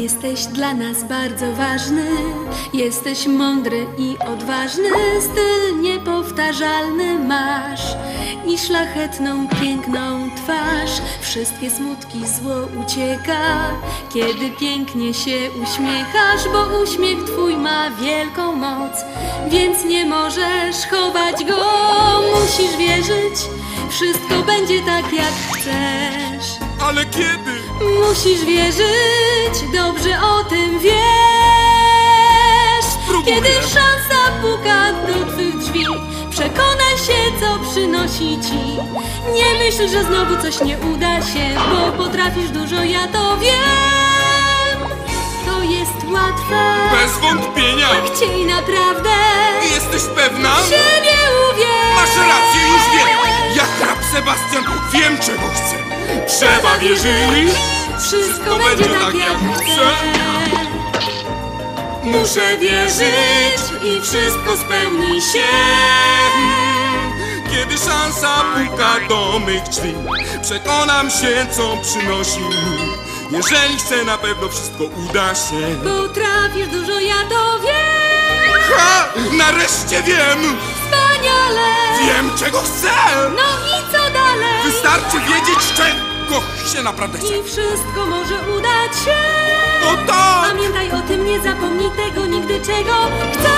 Jesteś dla nas bardzo ważny, jesteś mądry i odważny, styl niepowtarzalny masz i szlachetną, piękną twarz. Wszystkie smutki zło ucieka, kiedy pięknie się uśmiechasz, bo uśmiech twój ma wielką moc, więc nie możesz chować go. Musisz wierzyć, wszystko będzie tak jak chcesz. Ale kiedy? Musisz wierzyć, dobrze o tym wiesz. Spróbuję. Kiedy szansa puka do twych drzwi, przekonaj się, co przynosi ci. Nie myśl, że znowu coś nie uda się, bo potrafisz dużo, ja to wiem. To jest łatwe. Bez wątpienia. Chciej naprawdę Jesteś pewna? siebie uwierz. Masz rację, już wiem. Ja, hrab Sebastian, wiem czego chcę. Trzeba wierzyć. Wszystko będzie tak jak chcę. Muszę wierzyć i wszystko spełni się. Kiedy szansa puka do mych drzwi, przekonam się, co przynosi mi. Jeżeli chcę, na pewno wszystko uda się. Potrafisz dużo, ja to wiem. Ha! Nareszcie wiem! Wspaniale! Wiem, czego chcę! No i co dalej? Wystarczy wiedzieć, czego się naprawdę chce. I wszystko może udać się. O tak! Pamiętaj o tym, nie zapomnij tego nigdy, czego chcesz.